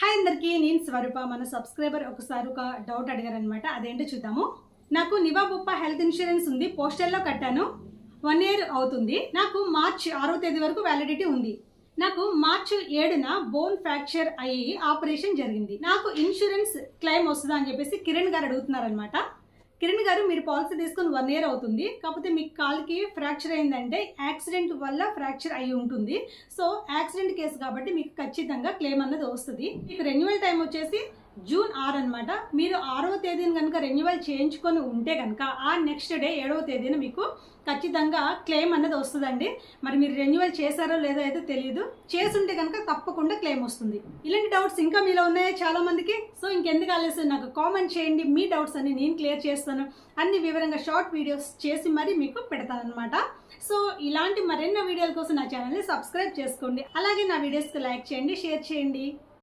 Hi అందరికీ నేను స్వరూప మన సబ్స్క్రైబర్ ఒకసారి ఒక డౌట్ అడిగారనమాట అదేంటో చూద్దాము. నాకు నివాబుప్ప హెల్త్ ఇన్సూరెన్స్ ఉంది పోస్టల్లో కట్టాను. వన్ ఇయర్ అవుతుంది. నాకు మార్చ్ ఆరో తేదీ వరకు వ్యాలిడిటీ ఉంది. నాకు మార్చ్ ఏడున బోన్ ఫ్రాక్చర్ అయ్యి ఆపరేషన్ జరిగింది. నాకు ఇన్సూరెన్స్ క్లెయిమ్ వస్తుందా అని చెప్పేసి కిరణ్ గారు అడుగుతున్నారనమాట కిరణ్ గారు మీరు పాలసీ తీసుకుని వన్ ఇయర్ అవుతుంది. కాకపోతే మీ కాల్కి ఫ్రాక్చర్ అయిందంటే యాక్సిడెంట్ వల్ల ఫ్రాక్చర్ అయి ఉంటుంది. సో యాక్సిడెంట్ కేసు కాబట్టి మీకు ఖచ్చితంగా క్లెయిమ్ అన్నది వస్తుంది. మీకు రెన్యువల్ టైం వచ్చేసి జూన్ ఆరు అనమాట మీరు ఆరవ తేదీన కనుక రెన్యువల్ చేయించుకొని ఉంటే కనుక ఆ నెక్స్ట్ డే ఏడవ తేదీన మీకు ఖచ్చితంగా క్లెయిమ్ అన్నది వస్తుందండి. మరి మీరు రెన్యువల్ చేశారో లేదో అయితే తెలియదు చేసుంటే కనుక తప్పకుండా క్లెయిమ్ వస్తుంది. ఇలాంటి డౌట్స్ ఇంకా మీలో ఉన్నాయా చాలా మందికి సో ఇంకెందుకు ఆలస్యం? నాకు కామెంట్ చేయండి. మీ డౌట్స్ అన్ని నేను క్లియర్ చేస్తాను. అన్ని వివరంగా షార్ట్ వీడియోస్ చేసి మరీ మీకు పెడతాను అనమాట సో ఇలాంటి మరెన్నో వీడియోల కోసం నా ఛానల్ని సబ్స్క్రైబ్ చేసుకోండి. అలాగే నా వీడియోస్కి లైక్ చేయండి షేర్ చేయండి.